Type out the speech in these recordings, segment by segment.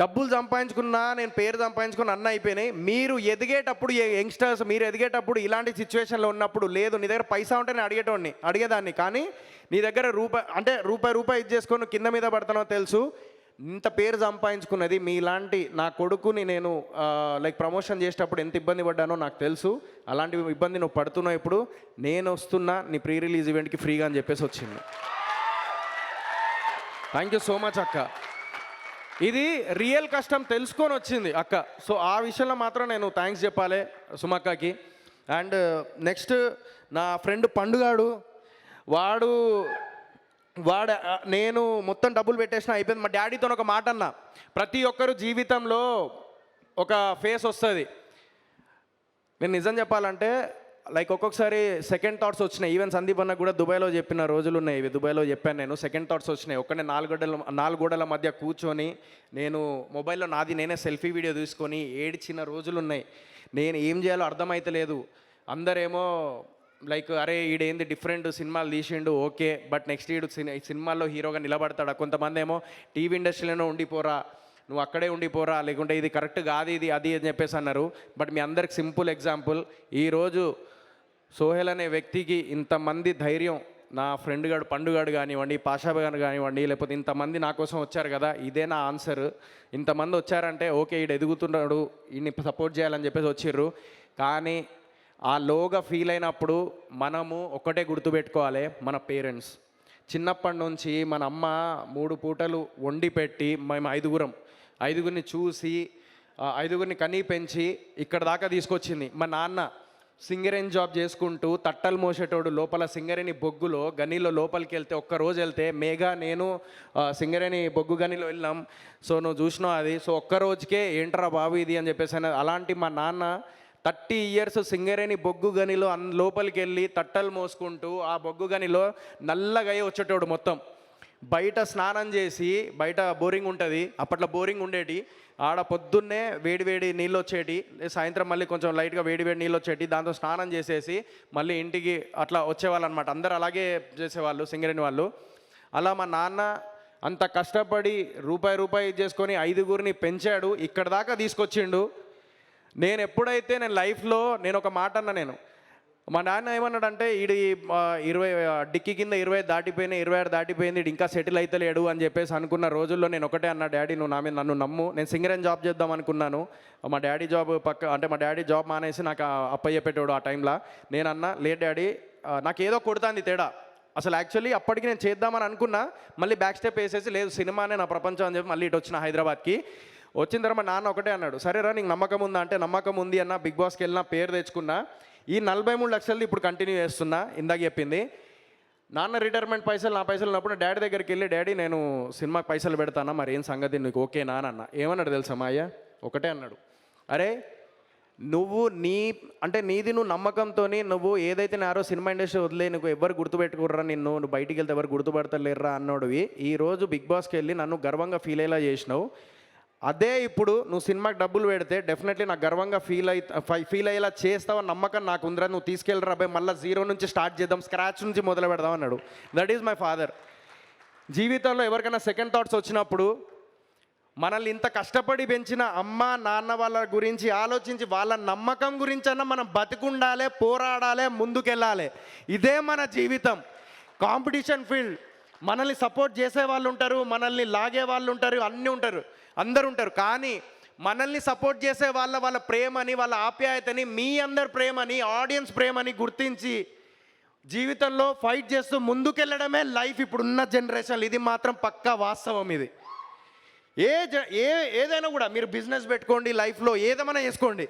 డబ్బులు సంపాదించుకున్నా నేను పేరు సంపాదించుకున్న అన్న అయిపోయినాయి. మీరు ఎదిగేటప్పుడు యంగ్స్టర్స్ మీరు ఎదిగేటప్పుడు ఇలాంటి సిచ్యువేషన్లో ఉన్నప్పుడు లేదు నీ దగ్గర పైసా ఉంటే నేను అడిగేటోడిని అడిగేదాన్ని. కానీ నీ దగ్గర రూపాయి అంటే రూపాయి రూపాయి ఇది చేసుకొని కింద మీద పడతానో తెలుసు. ఇంత పేరు సంపాదించుకున్నది మీలాంటి నా కొడుకుని నేను లైక్ ప్రమోషన్ చేసేటప్పుడు ఎంత ఇబ్బంది పడ్డానో నాకు తెలుసు. అలాంటి ఇబ్బంది నువ్వు పడుతున్నావు ఇప్పుడు. నేను వస్తున్నా నీ ప్రీ రిలీజ్ ఈవెంట్కి ఫ్రీగా అని చెప్పేసి వచ్చింది. థ్యాంక్ యూ సో మచ్ అక్క. ఇది రియల్ కష్టం తెలుసుకొని వచ్చింది అక్క. సో ఆ విషయంలో మాత్రం నేను థ్యాంక్స్ చెప్పాలి సుమక్కకి. అండ్ నెక్స్ట్ uh, నా ఫ్రెండ్ పండుగాడు. వాడు వాడు నేను మొత్తం డబ్బులు పెట్టేసిన అయిపోయింది. మా డాడీతో ఒక మాట అన్న. ప్రతి ఒక్కరు జీవితంలో ఒక ఫేస్ వస్తుంది. నేను నిజం చెప్పాలంటే లైక్ ఒక్కొక్కసారి సెకండ్ థాట్స్ వచ్చినాయి. ఈవెన్ సందీప్ అన్న కూడా దుబాయ్లో చెప్పిన రోజులు ఉన్నాయి. ఇవి దుబాయ్లో చెప్పాను నేను. సెకండ్ థాట్స్ వచ్చినాయి. ఒక్కనే నాలుగు గోడల మధ్య కూర్చొని నేను మొబైల్లో నాది నేనే సెల్ఫీ వీడియో తీసుకొని ఏడ్చిన రోజులు ఉన్నాయి. నేను ఏం చేయాలో అర్థమైతలేదు. అందరేమో లైక్ అరే ఈడేంది డిఫరెంట్ సినిమాలు తీసిండు? ఓకే. బట్ నెక్స్ట్ ఈడు సిని- సినిమాల్లో హీరోగా నిలబడతాడా? కొంతమంది ఏమో టీవీ ఇండస్ట్రీలోనే ఉండిపోరా. నువ్వు అక్కడే ఉండిపోరా. లేకుంటే ఇది కరెక్ట్ కాదు ఇది అది అని చెప్పేసి అన్నారు. బట్ మీ అందరికి సింపుల్ ఎగ్జాంపుల్. ఈరోజు సోహెల్ అనే వ్యక్తికి ఇంతమంది ధైర్యం నా ఫ్రెండ్ గాడు పండుగాడు కానివ్వండి పాషాబ్ గారు కానివ్వండి లేకపోతే ఇంతమంది నా కోసం వచ్చారు కదా ఇదే నా ఆన్సర్ ఇంతమంది వచ్చారంటే ఓకే ఈడు ఎదుగుతున్నాడు ఈయన్ని సపోర్ట్ చేయాలని చెప్పేసి వచ్చిర్రు. కానీ ఆ లోగా ఫీల్ అయినప్పుడు మనము ఒకటే గుర్తుపెట్టుకోవాలి మన పేరెంట్స్ చిన్నప్పటి నుంచి మన అమ్మ మూడు పూటలు వండి పెట్టి మేము ఐదుగురం ఐదుగురిని చూసి ఐదుగురిని కనీ పెంచి ఇక్కడ దాకా తీసుకొచ్చింది. మా నాన్న సింగరేణి జాబ్ చేసుకుంటూ తట్టలు మోసేటోడు లోపల సింగరేణి బొగ్గులో గనిలో లోపలికి వెళ్తే ఒక్క రోజు వెళ్తే మేఘా నేను సింగరేణి బొగ్గు గనిలో వెళ్ళాం. సో నువ్వు చూసినావు అది? సో ఒక్క రోజుకే ఏంట్రా బాబు ఇది అని చెప్పేసి అలాంటి మా నాన్న థర్టీ ఇయర్స్ సింగరేణి బొగ్గు గనిలో అన్ లోపలికి వెళ్ళి తట్టలు మోసుకుంటూ ఆ బొగ్గు గనిలో నల్లగా వచ్చేటోడు మొత్తం. బయట స్నానం చేసి బయట బోరింగ్ ఉంటుంది అప్పట్లో బోరింగ్ ఉండేటి. ఆడ పొద్దున్నే వేడి వేడి నీళ్ళు వచ్చేటి సాయంత్రం మళ్ళీ కొంచెం లైట్గా వేడి వేడి నీళ్ళు వచ్చేటి దాంతో స్నానం చేసేసి మళ్ళీ ఇంటికి అట్లా వచ్చేవాళ్ళు అనమాట అందరు అలాగే చేసేవాళ్ళు సింగరేణి వాళ్ళు. అలా మా నాన్న అంత కష్టపడి రూపాయి రూపాయి చేసుకొని ఐదుగురిని పెంచాడు ఇక్కడ దాకా తీసుకొచ్చిండు. నేను ఎప్పుడైతే నేను లైఫ్లో నేను ఒక మాట అన్న నేను మా నాన్న ఏమన్నాడంటే ఈడు ఈ, ఇరవై డిక్కీ డిక్కి కింద ఇరవై దాటిపోయినా ఇరవై ఆరు దాటిపోయింది ఇంకా సెటిల్ అవుతలేడు అని చెప్పేసి అనుకున్న రోజుల్లో నేను ఒకటే అన్న డాడీ నువ్వు నా మీద నన్ను నమ్ము. నేను సింగరేన్ జాబ్ చేద్దాం అనుకున్నాను. మా డాడీ జాబ్ పక్క అంటే మా డాడీ జాబ్ మానేసి నాకు అప్ప చెప్పేటోడు ఆ టైంలో. నేను అన్న లేదు డాడీ నాకు ఏదో కొడుతుంది తేడా. అసలు యాక్చువల్లీ అప్పటికి నేను చేద్దామని అనుకున్నా మళ్ళీ బ్యాక్ స్టెప్ వేసేసి లేదు సినిమానే నా ప్రపంచం అని చెప్పి మళ్ళీ ఇటు వచ్చిన హైదరాబాద్కి. వచ్చిన తర్వాత మా నాన్న ఒకటే అన్నాడు సరేరా నీకు నమ్మకం ఉందా? అంటే నమ్మకం ఉంది అన్న బిగ్ బాస్కి వెళ్ళిన పేరు తెచ్చుకున్నా. ఈ నలభై మూడు లక్షలది ఇప్పుడు కంటిన్యూ చేస్తున్నా ఇందాక చెప్పింది. నాన్న రిటైర్మెంట్ పైసలు నా పైసలు ఉన్నప్పుడు డాడీ దగ్గరికి వెళ్ళి డాడీ నేను సినిమాకి పైసలు పెడతానా? మరి ఏం సంగతి? నీకు ఓకేనా అని అన్న. ఏమన్నాడు తెలుసా మా అయ్య? ఒకటే అన్నాడు. అరే నువ్వు నీ అంటే నీది నువ్వు నమ్మకంతో నువ్వు ఏదైతే నారో సినిమా ఇండస్ట్రీ వదిలే నువ్వు ఎవరు గుర్తుపెట్టుకుర్రా నిన్ను? నువ్వు బయటికి వెళ్తే ఎవరు గుర్తుపడతలేర్రా? అన్నోడివి. ఈ రోజు బిగ్ బాస్కి వెళ్ళి నన్ను గర్వంగా ఫీల్ అయ్యేలా చేసినావు. అదే ఇప్పుడు నువ్వు సినిమాకి డబ్బులు పెడితే డెఫినెట్లీ నాకు గర్వంగా ఫీల్ అయి ఫీల్ అయ్యేలా చేస్తావని నమ్మకం నాకు ఉందిరా నువ్వు తీసుకెళ్ళరా అబ్బాయి మళ్ళీ జీరో నుంచి స్టార్ట్ చేద్దాం స్క్రాచ్ నుంచి మొదలు పెడదాం అన్నాడు. దట్ ఈజ్ మై ఫాదర్ జీవితంలో ఎవరికైనా సెకండ్ థాట్స్ వచ్చినప్పుడు మనల్ని ఇంత కష్టపడి పెంచిన అమ్మ నాన్న వాళ్ళ గురించి ఆలోచించి వాళ్ళ నమ్మకం గురించి అన్న మనం బతికుండాలి పోరాడాలి ముందుకెళ్ళాలి. ఇదే మన జీవితం. కాంపిటీషన్ ఫీల్డ్ మనల్ని సపోర్ట్ చేసే వాళ్ళు ఉంటారు మనల్ని లాగే వాళ్ళు ఉంటారు అన్నీ ఉంటారు అందరు ఉంటారు. కానీ మనల్ని సపోర్ట్ చేసే వాళ్ళ వాళ్ళ ప్రేమని వాళ్ళ ఆప్యాయతని మీ అందరి ప్రేమని ఆడియన్స్ ప్రేమని గుర్తించి జీవితంలో ఫైట్ చేస్తూ ముందుకెళ్ళడమే లైఫ్ ఇప్పుడున్న జనరేషన్ ఇది మాత్రం పక్కా వాస్తవం ఇది. ఏ జ- ఏ ఏదైనా కూడా మీరు బిజినెస్ పెట్టుకోండి లైఫ్లో ఏదేమైనా చేసుకోండి.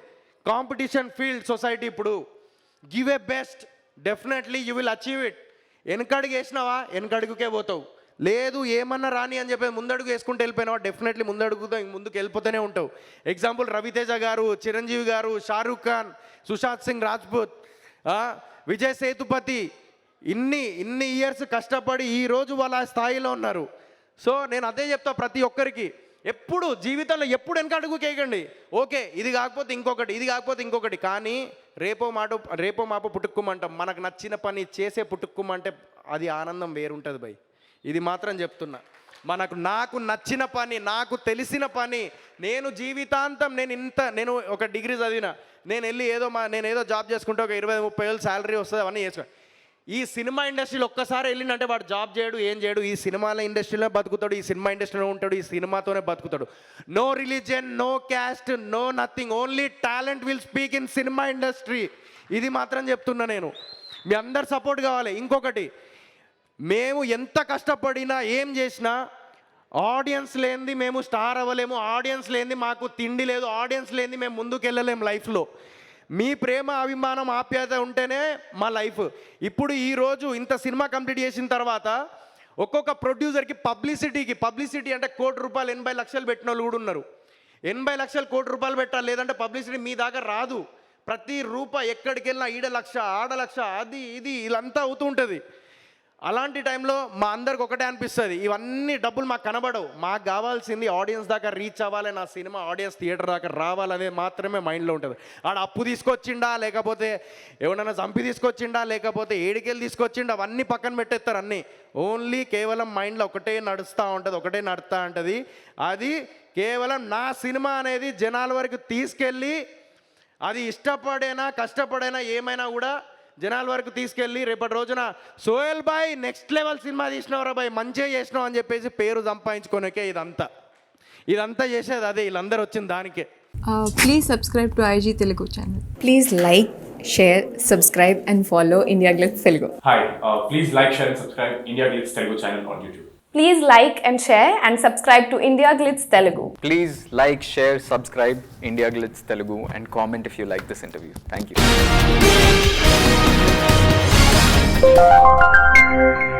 కాంపిటీషన్ ఫీల్డ్ సొసైటీ ఇప్పుడు give a best definitely you will achieve it. వెనకడుగు వేసినావా? వెనకడుగుకే పోతావు. లేదు ఏమన్నా రాని అని చెప్పి ముందడుగు వేసుకుంటూ వెళ్ళిపోయినావా? డెఫినెట్లీ ముందడుగుతో ముందుకు వెళ్ళిపోతూనే ఉంటావు. ఎగ్జాంపుల్ రవితేజ గారు చిరంజీవి గారు షారూఖ్ ఖాన్ సుశాంత్ సింగ్ రాజ్పూత్ విజయ్ సేతుపతి ఇన్ని ఇన్ని ఇయర్స్ కష్టపడి ఈ రోజు వాళ్ళ స్థాయిలో ఉన్నారు. సో నేను అదే చెప్తా ప్రతి ఒక్కరికి. ఎప్పుడు జీవితంలో ఎప్పుడు వెనక అడుగు కేయకండి. ఓకే ఇది కాకపోతే ఇంకొకటి ఇది కాకపోతే ఇంకొకటి. కానీ రేపో మాట రేపో మాపో పుట్టుక్కుమంటాం మనకు నచ్చిన పని చేసే పుట్టుక్కుమంటే అది ఆనందం వేరుంటుంది భయ్. ఇది మాత్రం చెప్తున్నా. మనకు నాకు నచ్చిన పని నాకు తెలిసిన పని నేను జీవితాంతం నేను ఇంత నేను ఒక డిగ్రీ చదివిన. నేను వెళ్ళి ఏదో మా నేను ఏదో జాబ్ చేసుకుంటే ఒక ఇరవై ముప్పై వేలు శాలరీ వస్తుంది అవన్నీ చేసుకో ఈ సినిమా ఇండస్ట్రీలో ఒక్కసారి వెళ్ళిందంటే వాడు జాబ్ చేయడు ఏం చేయడు. ఈ సినిమాల ఇండస్ట్రీలో బతుకుతాడు ఈ సినిమా ఇండస్ట్రీలో ఉంటాడు ఈ సినిమాతోనే బతుకుతాడు. No religion no caste no nothing only talent will speak in cinema industry ఇది మాత్రం చెప్తున్నా నేను. మీ అందరు సపోర్ట్ కావాలి. ఇంకొకటి మేము ఎంత కష్టపడినా ఏం చేసినా ఆడియన్స్ లేనిది మేము స్టార్ అవ్వలేము. ఆడియన్స్ లేనిది మాకు తిండి లేదు. ఆడియన్స్ లేనిది మేము ముందుకు వెళ్ళలేము లైఫ్లో మీ ప్రేమ అభిమానం ఆప్యాయత ఉంటేనే మా లైఫ్. ఇప్పుడు ఈరోజు ఇంత సినిమా కంప్లీట్ చేసిన తర్వాత ఒక్కొక్క ప్రొడ్యూసర్కి పబ్లిసిటీకి పబ్లిసిటీ అంటే కోటి రూపాయలు ఎనభై లక్షలు పెట్టిన వాళ్ళు కూడా ఉన్నారు. ఎనభై లక్షలు కోటి రూపాయలు పెట్టాలి లేదంటే పబ్లిసిటీ మీ దాకా రాదు. ప్రతి రూపాయి ఎక్కడికి వెళ్ళినా ఈడ లక్ష ఆడ లక్ష అది ఇది ఇదంతా అవుతూ ఉంటుంది. అలాంటి టైంలో మా అందరికి ఒకటే అనిపిస్తుంది ఇవన్నీ డబ్బులు మాకు కనబడవు. మాకు కావాల్సింది ఆడియన్స్ దాకా రీచ్ అవ్వాలి నా సినిమా ఆడియన్స్ థియేటర్ దాకా రావాలనేది మాత్రమే మైండ్లో ఉంటుంది. ఆడ అప్పు తీసుకొచ్చిండా లేకపోతే ఎవరైనా చంపి తీసుకొచ్చిండా లేకపోతే ఏడికెళ్ళి తీసుకొచ్చిండా అవన్నీ పక్కన పెట్టేస్తారు అన్నీ. ఓన్లీ కేవలం మైండ్లో ఒకటే నడుస్తూ ఉంటుంది ఒకటే నడుస్తూ ఉంటుంది. అది కేవలం నా సినిమా అనేది జనాల వరకు తీసుకెళ్ళి అది ఇష్టపడైనా కష్టపడైనా ఏమైనా కూడా జనాల వరకు తీసుకెళ్ళి రేపటి రోజున సోయల్ బాయ్ నెక్స్ట్ లెవెల్ సినిమా తీసినవరా బాయ్ మంచిగా చేసినావు అని చెప్పేసి పేరు సంపాదించుకోనకే ఇదంతా. ఇదంతా చేసేది అదే వీళ్ళందరూ వచ్చిన దానికే. Please subscribe to IG Telugu channel please like share subscribe and follow India Glitz Telugu hi please like share subscribe India Glitz Telugu channel on YouTube please like and share and subscribe to India Glitz Telugu please like share subscribe India Glitz Telugu and comment if you like this interview thank you Thank you.